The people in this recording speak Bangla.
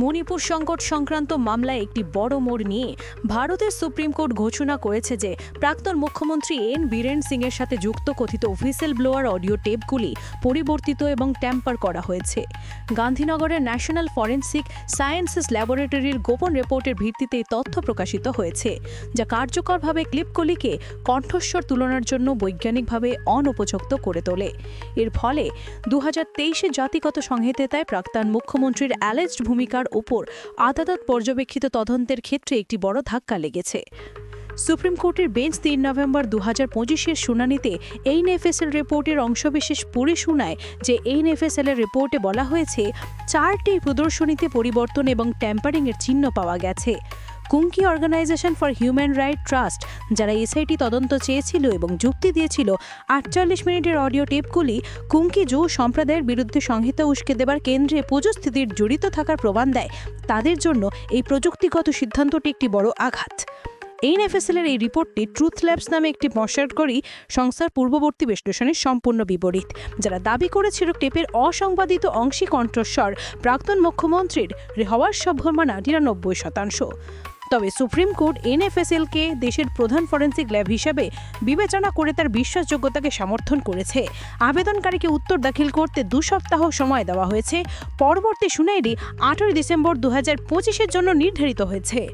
মণিপুর সংকট সংক্রান্ত মামলায় একটি বড় মোড় নিয়ে ভারতের সুপ্রিম কোর্ট ঘোষণা করেছে যে প্রাক্তন মুখ্যমন্ত্রী এন বীরেন সিং এর সাথে যুক্ত কথিত হুইসেল ব্লোয়ার অডিও টেপগুলি পরিবর্তিত এবং ট্যাম্পার করা হয়েছে। গান্ধীনগরের ন্যাশনাল ফরেন্সিক সায়েন্সেস ল্যাবরেটরির গোপন রিপোর্টের ভিত্তিতে তথ্য প্রকাশিত হয়েছে, যা কার্যকরভাবে ক্লিপগুলিকে কণ্ঠস্বর তুলনার জন্য বৈজ্ঞানিকভাবে অনুপযুক্ত করে তোলে। এর ফলে দু হাজার তেইশে জাতিগত সংহিতায় প্রাক্তন মুখ্যমন্ত্রীর অ্যালেজড ভূমিকার উপর আদালত পর্যবেক্ষিত তদন্তের ক্ষেত্রে একটি বড় ধাক্কা লেগেছে। সুপ্রিম কোর্টের বেঞ্চ তিন নভেম্বর দু হাজার পঁচিশের শুনানিতে এইনএফএসএল রিপোর্টের অংশবিশেষ পড়ে শোনায় যে এইনএফএসএল এর রিপোর্টে বলা হয়েছে, চারটি প্রদর্শনীতে পরিবর্তন এবং ট্যাম্পারিংয়ের চিহ্ন পাওয়া গেছে। কুঙ্কি organization for human right trust, যারা এসআইটি তদন্ত চেয়েছিল এবং যুক্তি দিয়েছিল আটচল্লিশ মিনিটের অডিও টেপগুলি কুঙ্কি জো সম্প্রদায়ের বিরুদ্ধে সংহিতা উস্কে দেবার কেন্দ্রে পুজোস্থিতির জড়িত থাকার প্রমাণ দেয়। তাদের জন্য এই প্রযুক্তিগত সিদ্ধান্তটি একটি বড় আঘাত। এইনএফএসএল এর এই রিপোর্টটি ট্রুথ ল্যাবস নামে একটি মশারকরী সংস্থার পূর্ববর্তী বিশ্লেষণের সম্পূর্ণ বিপরীত, যারা দাবি করেছিল টেপের অসংবাদিত অংশী কণ্ঠস্বর প্রাক্তন মুখ্যমন্ত্রীর হওয়ার সম্ভাবনা নিরানব্বই শতাংশ। তবে সুপ্রিম কোর্ট এনএফএসএলকে দেশের প্রধান ফরেন্সিক ল্যাব হিসাবে বিবেচনা করে তার বিশ্বাসযোগ্যতাকে সমর্থন করেছে। আবেদনকারীকে উত্তর দাখিল করতে দু সপ্তাহ সময় দেওয়া হয়েছে। পরবর্তী শুনানি আঠারোই ডিসেম্বর দু হাজার পঁচিশের জন্য নির্ধারিত হয়েছে।